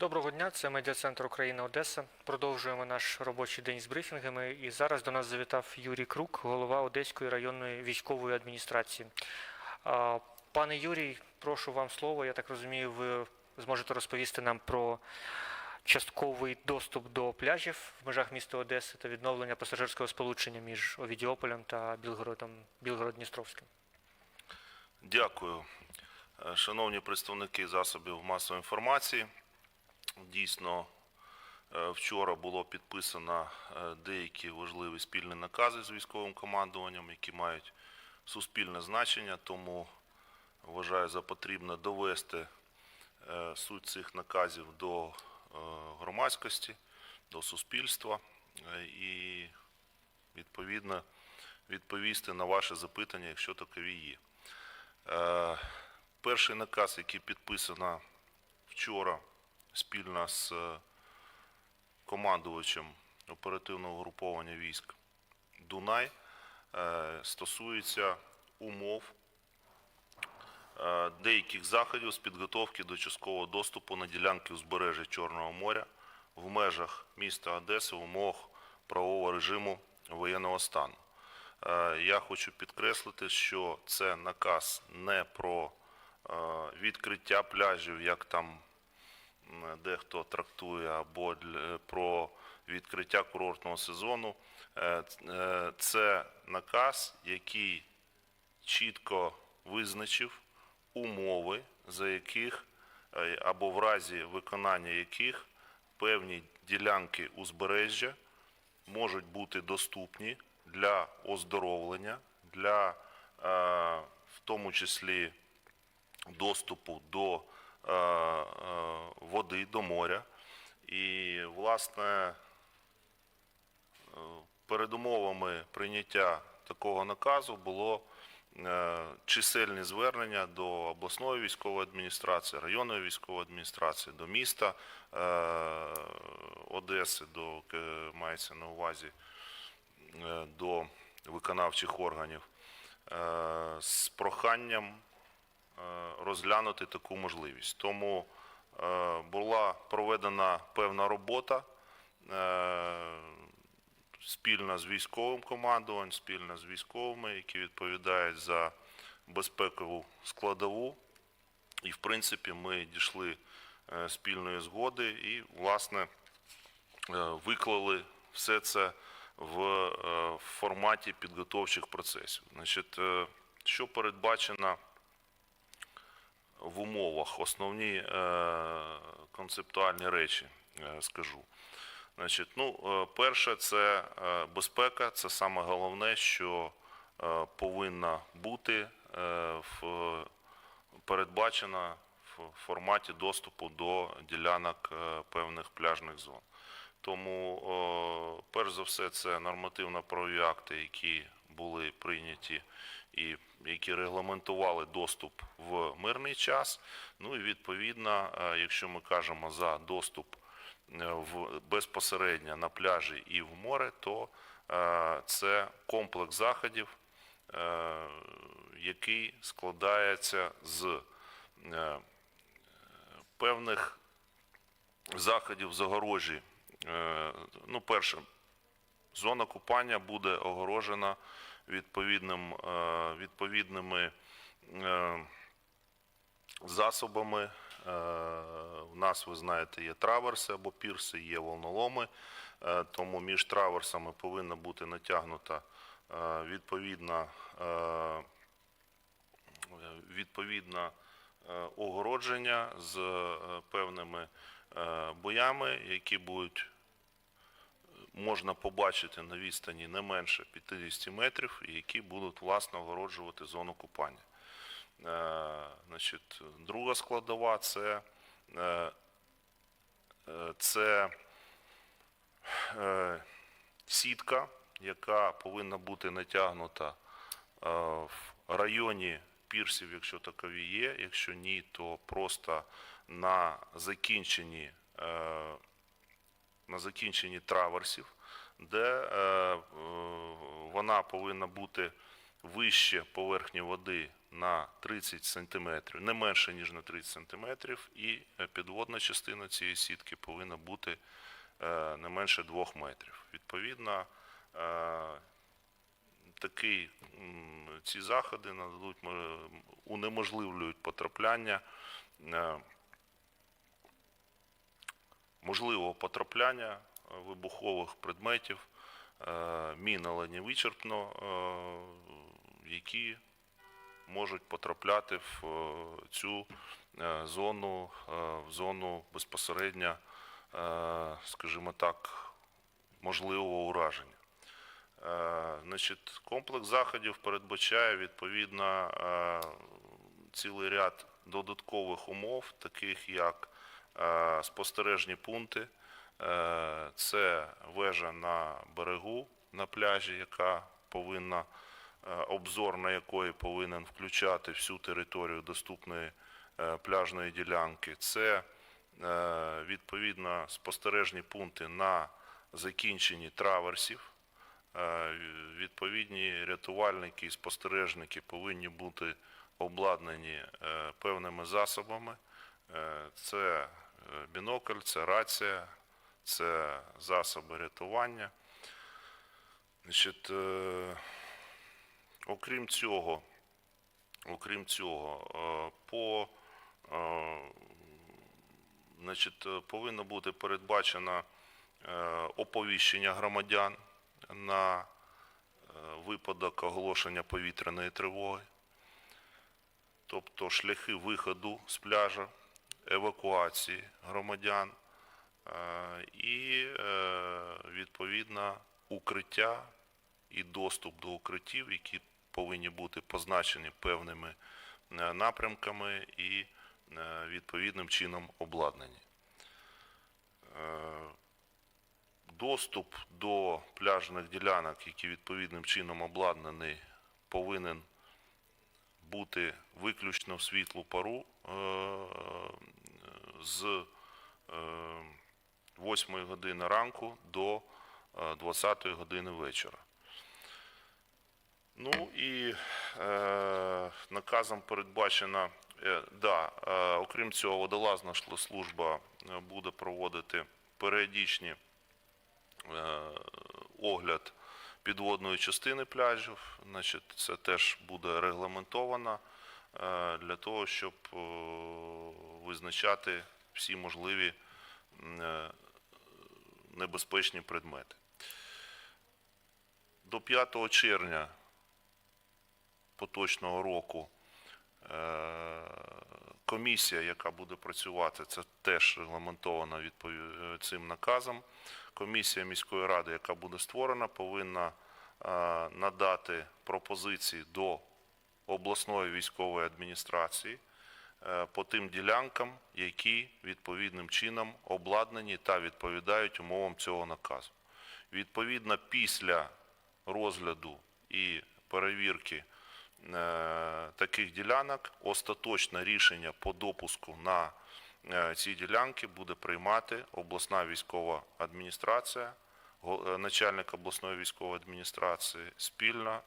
Доброго дня, це медіа-центр Україна Одеса. Продовжуємо наш робочий день з брифінгами. І зараз до нас завітав Юрій Крук, голова Одеської районної військової адміністрації. Пане Юрій, прошу вам слово. Я так розумію, ви зможете розповісти нам про частковий доступ до пляжів в межах міста Одеси та відновлення пасажирського сполучення між Овідіополем та Білгородом, Білгород-Дністровським. Дякую, шановні представники засобів масової інформації. Дійсно, е, вчора було підписано е, деякі важливі спільні накази з військовим командуванням, які мають суспільне значення, тому вважаю за потрібне довести е, суть цих наказів до громадськості, до суспільства і відповідно відповісти на ваші запитання, якщо такові є. Перший наказ, який підписано вчора спільно з е, командувачем оперативного груповання військ Дунай, е, стосується умов е, деяких заходів з підготовки до часткового доступу на ділянки узбережжя Чорного моря в межах міста Одеси в умовах правового режиму воєнного стану. Я хочу підкреслити, що це наказ не про відкриття пляжів, як там дехто трактує, або про відкриття курортного сезону. Е, е, Це наказ, який чітко визначив умови, за яких е, або в разі виконання яких певні ділянки узбережжя можуть бути доступні для оздоровлення, для в тому числі доступу до води, до моря. І, власне, е, передумовами прийняття такого наказу було е, чисельні звернення до обласної військової адміністрації, районної військової адміністрації, до міста е, Одеси, до е, мається на увазі е, до виконавчих органів е, з проханням е, розглянути таку можливість. Тому е, була проведена певна робота е, спільно з військовим командуванням, спільно з військовими, які відповідають за безпекову складову. І, в принципі, ми дійшли е, спільної згоди і, власне, е, виклали все це в е, форматі підготовчих процесів. Значить, е, що передбачено в умовах, основні е, концептуальні речі, е, скажу. Значить, ну, е, перше, це е, безпека, це саме головне, що е, повинна бути е, в передбачена в форматі доступу до ділянок е, певних пляжних зон. Тому, о, перш за все, це нормативно-правові акти, які були прийняті і які регламентували доступ в мирний час. Ну і відповідно, е, якщо ми кажемо за доступ е, в безпосередньо на пляжі і в море, то е, це комплекс заходів, який складається з певних заходів загорожі. Ну, перше, зона купання буде огорожена відповідним, е, відповідними е, засобами. Е, У нас, ви знаєте, є траверси або пірси, є волноломи, Е, тому між траверсами повинна бути натягнута е, відповідна, е, відповідна е, огородження з е, певними е, боями, які будуть можна побачити на відстані не менше 50 метрів, які будуть власне огороджувати зону купання. Е, Значить, друга складова це, е, е, це сітка, яка повинна бути натягнута в районі пірсів, якщо такові є. Якщо ні, то просто на закінченні на закінченні траверсів, де е, е, вона повинна бути вище поверхні води на 30 см, не менше, ніж на 30 см, і е, підводна частина цієї сітки повинна бути не менше 2 метрів. Відповідно, такий, ці заходи нададуть, унеможливлюють потрапляння можливого потрапляння е, вибухових предметів, е, мін, але не вичерпно, е, які можуть потрапляти в цю зону, в зону безпосередньо, скажімо так, можливого ураження. Значить, комплекс заходів передбачає відповідно цілий ряд додаткових умов, таких як спостережні пункти, е, це вежа на берегу на пляжі, яка повинна е, обзор на якої повинен включати всю територію доступної е, пляжної ділянки. Це е, відповідно спостережні пункти на закінченні траверсів. Е, Відповідні рятувальники і спостережники повинні бути обладнані е, певними засобами. Е, Це е, бінокль, це рація, це засоби рятування. Значить, е, окрім цього, окрім цього, е, по е, значить, повинно бути передбачено оповіщення громадян на випадок оголошення повітряної тривоги, тобто шляхи виходу з пляжа, евакуації громадян е, і е, відповідно укриття і доступ до укриттів, які повинні бути позначені певними е, напрямками і відповідним чином обладнані. Доступ до пляжних ділянок, які відповідним чином обладнані, повинен бути виключно в світлу пару е, з 8 години ранку до 20 години вечора. Ну і е, наказом передбачено, е, да, е, окрім цього, водолазна служба е, буде проводити періодичні е, огляд підводної частини пляжів. Значить, це теж буде регламентовано е, для того, щоб е, визначати всі можливі е, небезпечні предмети. До 5 червня поточного року е, комісія, яка буде працювати, це теж регламентовано е, цим наказом. Комісія міської ради, яка буде створена, повинна е, надати пропозиції до обласної військової адміністрації е, по тим ділянкам, які відповідним чином обладнані та відповідають умовам цього наказу. Відповідно, після розгляду і перевірки е, таких ділянок остаточне рішення по допуску на е, ці ділянки буде приймати обласна військова адміністрація, начальник обласної військової адміністрації спільно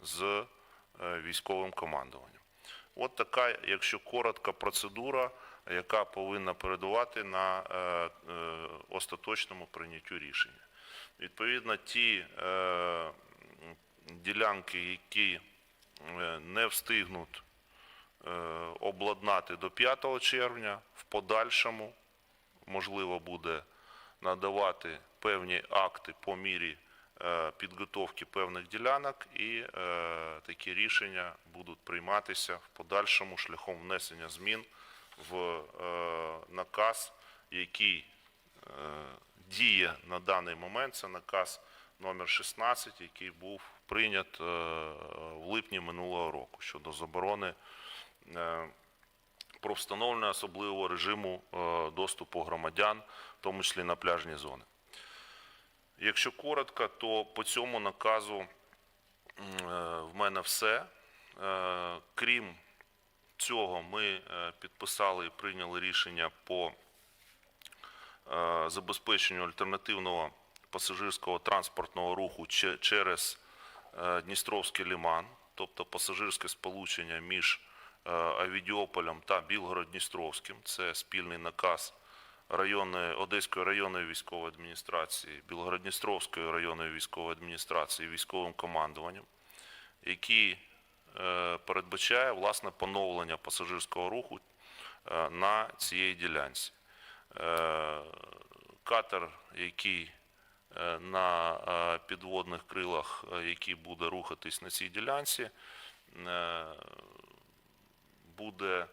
з військовим командуванням. От така, якщо коротка, процедура, яка повинна передувати на е, е, остаточному прийняттю рішення. Відповідно, ті е, ділянки, які е, не встигнуть е, обладнати до 5 червня, в подальшому можливо буде надавати певні акти по мірі е, підготовки певних ділянок, і е, такі рішення будуть прийматися в подальшому шляхом внесення змін в е, наказ, який е, діє на даний момент. Це наказ номер 16, який був прийнят е, в липні минулого року щодо заборони е, про встановлення особливого режиму е, доступу громадян, в тому числі на пляжні зони. Якщо коротко, то по цьому наказу е, в мене все. Е, Крім цього, ми е, підписали і прийняли рішення по забезпеченню альтернативного пасажирського транспортного руху через Дністровський ліман, тобто пасажирське сполучення між Авідіополем та Білгород-Дністровським. Це спільний наказ районної, Одеської районної військової адміністрації, Білгород-Дністровської районної військової адміністрації військовим командуванням, який е, передбачає власне поновлення пасажирського руху е, на цієї ділянці. Е, Катер, який на підводних крилах, який буде рухатись на цій ділянці, буде,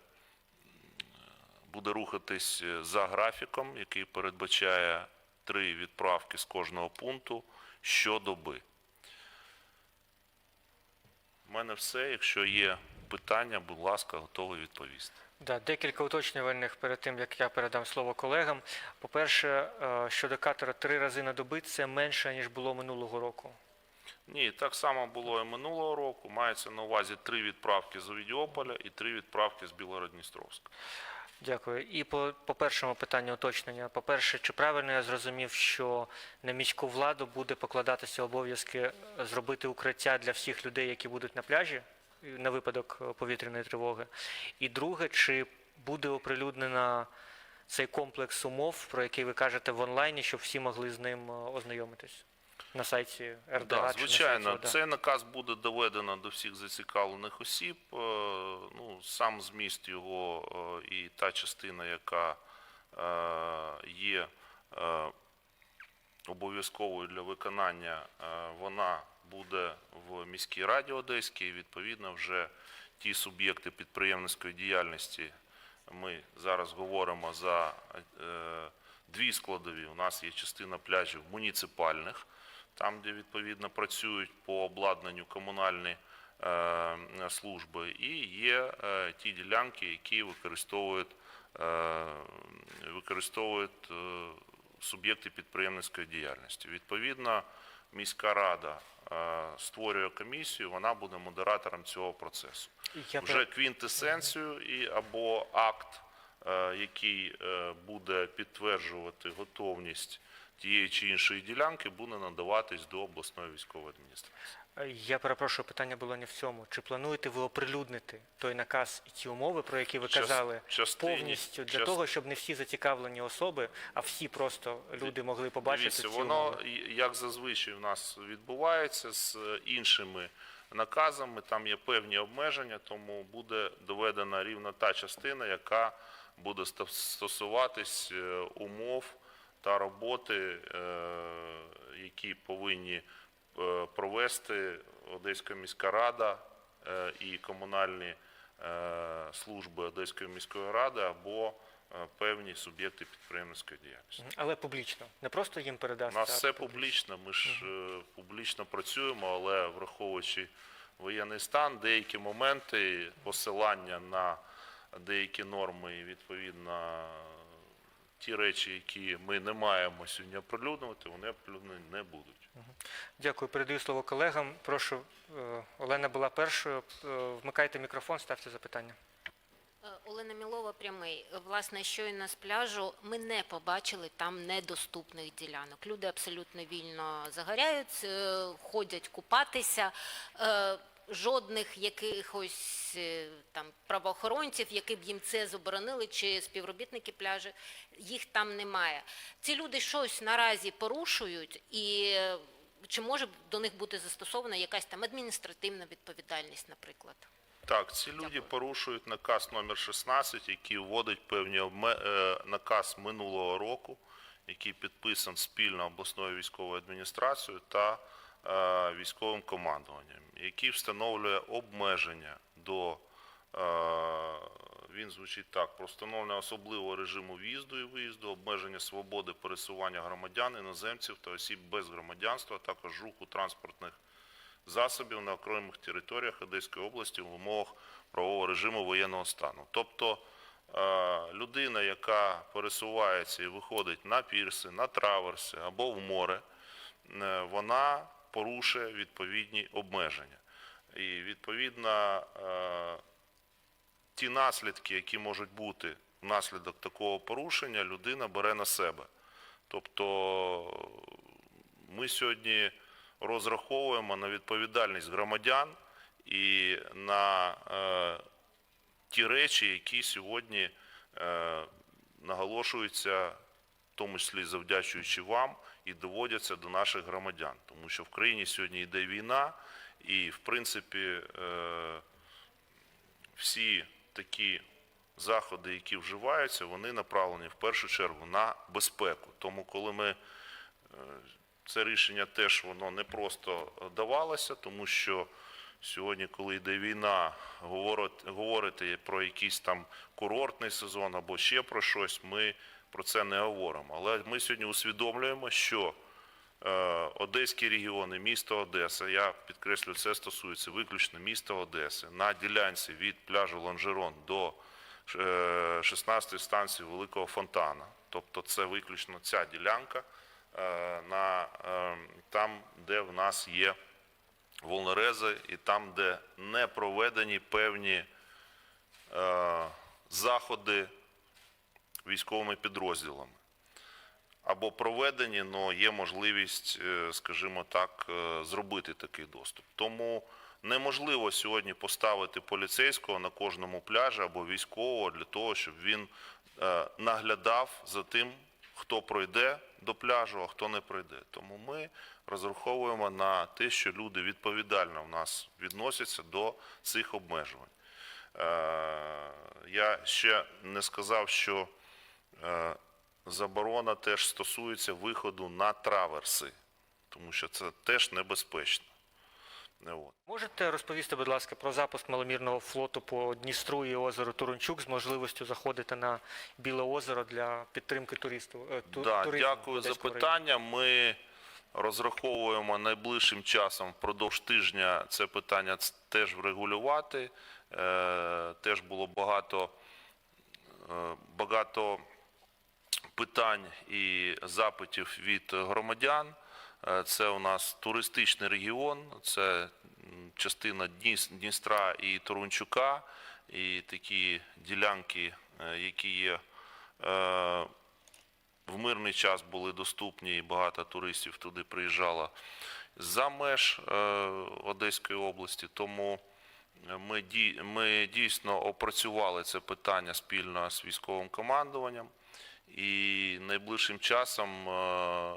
буде рухатись за графіком, який передбачає три відправки з кожного пункту щодоби. У мене все. Якщо є питання, будь ласка, готовий відповісти. Да, декілька уточнювальних перед тим, як я передам слово колегам. По-перше, е, щодо катера три рази на доби це менше, ніж було минулого року. Ні, так само було і минулого року. Мається на увазі три відправки з Овідіополя і три відправки з Білгород-Дністровська. Дякую. І по, по першому питанню уточнення. По-перше, чи правильно я зрозумів, що на міську владу буде покладатися обов'язки зробити укриття для всіх людей, які будуть на пляжі на випадок повітряної тривоги? І друге, чи буде оприлюднено цей комплекс умов, про який ви кажете в онлайні, щоб всі могли з ним е, ознайомитись на сайті РДА? Да, звичайно, сайті цей наказ буде доведено до всіх зацікавлених осіб. Е, Ну, сам зміст його е, і та частина, яка е, є обов'язковою для виконання, вона буде в міській раді Одеській. Відповідно, вже ті суб'єкти підприємницької діяльності. Ми зараз говоримо за дві складові. У нас є частина пляжів муніципальних, там, де відповідно працюють по обладнанню комунальні е, служби, і є е, ті ділянки, які використовують, е, використовують суб'єкти підприємницької діяльності. Відповідно, міська рада створює комісію, вона буде модератором цього процесу. Я вже квінтесенцію і або акт, який буде підтверджувати готовність тієї чи іншої ділянки, буде надаватись до обласної військової адміністрації. Я перепрошую, питання було не в цьому. Чи плануєте ви оприлюднити той наказ і ті умови, про які ви казали, частині- повністю для част- того, щоб не всі зацікавлені особи, а всі просто люди могли побачити Дивіться, ці воно умови? як зазвичай у нас відбувається з е, іншими наказами. Там є певні обмеження, тому буде доведена рівно та частина, яка буде стосуватись е, умов та роботи, е, які повинні е, провести Одеська міська рада е, і комунальні служби Одеської міської ради або певні суб'єкти підприємницької діяльності. Але публічно. Не просто їм У передасти. нас все публічно, ми ж публічно працюємо, але враховуючи воєнний стан, деякі моменти посилання на деякі норми і відповідно ті речі, які ми не маємо сьогодні оприлюднювати, вони оприлюднені не будуть. Дякую. Передаю слово колегам. Прошу, е, Олена була першою. Е, Вмикайте мікрофон, ставте запитання. Е, Олена Мілова прямий. Власне, щойно з пляжу ми не побачили там недоступних ділянок. Люди абсолютно вільно загоряють, ходять купатися. Жодних якихось е, там правоохоронців, які б їм це заборонили, чи співробітники пляжу, їх там немає. Ці люди щось наразі порушують, і е, чи може до них бути застосована якась там адміністративна відповідальність, наприклад? Так, ці люди порушують наказ номер 16, який вводить певні обме... е, наказ минулого року, який підписан спільно обласною військовою адміністрацією та військовим командуванням, який встановлює обмеження до е, він звучить так: про встановлення особливого режиму в'їзду і виїзду, обмеження свободи пересування громадян, іноземців та осіб без громадянства, а також руху транспортних засобів на окремих територіях Одеської області в умовах правового режиму воєнного стану. Тобто е, людина, яка пересувається і виходить на пірси, на траверси або в море, е, вона порушує відповідні обмеження. І відповідно е, ті наслідки, які можуть бути внаслідок такого порушення, людина бере на себе. Тобто ми сьогодні розраховуємо на відповідальність громадян і на е, ті речі, які сьогодні е, наголошуються, тому числі завдячуючи вам, і доводяться до наших громадян. Тому що в країні сьогодні йде війна, і в принципі е, всі такі заходи, які вживаються, вони направлені в першу чергу на безпеку. Тому, коли ми це рішення теж воно не просто давалося, тому що сьогодні, коли йде війна, говорити про якийсь там курортний сезон або ще про щось, ми про це не говоримо. Але ми сьогодні усвідомлюємо, що е, Одеський регіон і місто Одеса, я підкреслю, це стосується виключно міста Одеси, на ділянці від пляжу Лонжерон до е, 16-ї станції Великого Фонтана. Тобто це виключно ця ділянка, е, на, е, там, де в нас є волнорези, і там, де не проведені певні е, заходи військовими підрозділами. Або проведені, але є можливість, е, скажімо так, е, зробити такий доступ. Тому неможливо сьогодні поставити поліцейського на кожному пляжі або військового для того, щоб він е, наглядав за тим, хто пройде до пляжу, а хто не пройде. Тому ми розраховуємо на те, що люди відповідально в нас відносяться до цих обмежувань. Я ще не сказав, що заборона теж стосується виходу на траверси, тому що це теж небезпечно. Не от. Можете розповісти, будь ласка, про запуск маломірного флоту по Дністру і озеру Турунчук з можливістю заходити на Біле озеро для підтримки туристів? е, ту- Да, туризму дякую за питання. Ми розраховуємо найближчим часом впродовж тижня це питання теж врегулювати. Е, Теж було багато, е, багато питань і запитів від громадян. Е, Це у нас туристичний регіон, це частина Дністра і Турунчука, і такі ділянки, е, які є е, в мирний час були доступні і багато туристів туди приїжджало за меж Одеської області. Тому ми дійсно опрацювали це питання спільно з військовим командуванням, і найближчим часом е,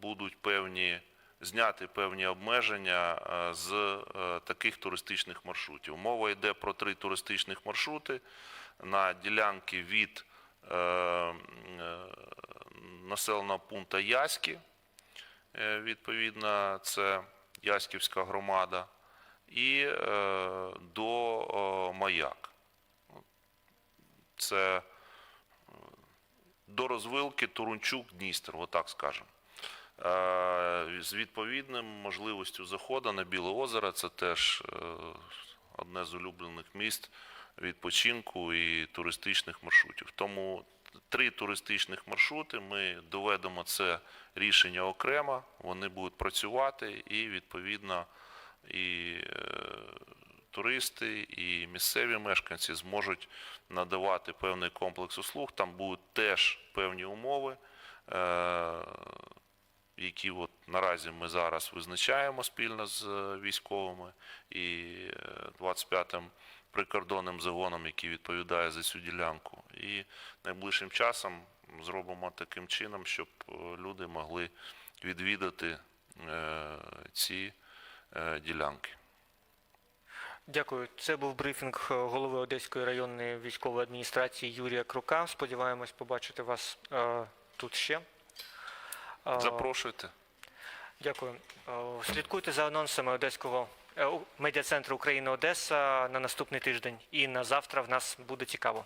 будуть певні зняти певні обмеження е, з е, таких туристичних маршрутів. Мова йде про три туристичних маршрути на ділянки від населеного пункту Яськи, відповідно, це Яськівська громада, і до Маяк. Це до розвилки Турунчук, Дністер, отак скажемо. Е, З відповідним можливістю заходу на Біле озеро, це теж е, одне з улюблених міст відпочинку і туристичних маршрутів. Тому три туристичних маршрути ми доведемо це рішення окремо, вони будуть працювати і відповідно і е, туристи, і місцеві мешканці зможуть надавати певний комплекс услуг. Там будуть теж певні умови. е, які от наразі ми зараз визначаємо спільно з е, військовими і е, 25-м прикордонним загоном, який відповідає за цю ділянку. І найближчим часом зробимо таким чином, щоб е, люди могли відвідати е, ці е, ділянки. Дякую. Це був брифінг е, голови Одеської районної військової адміністрації Юрія Крука. Сподіваємось побачити вас е, тут ще. Е, Запрошуйте. Дякую. Е, Слідкуйте за анонсами Одеського е, медіа-центру України Одеса на наступний тиждень. І на завтра в нас буде цікаво.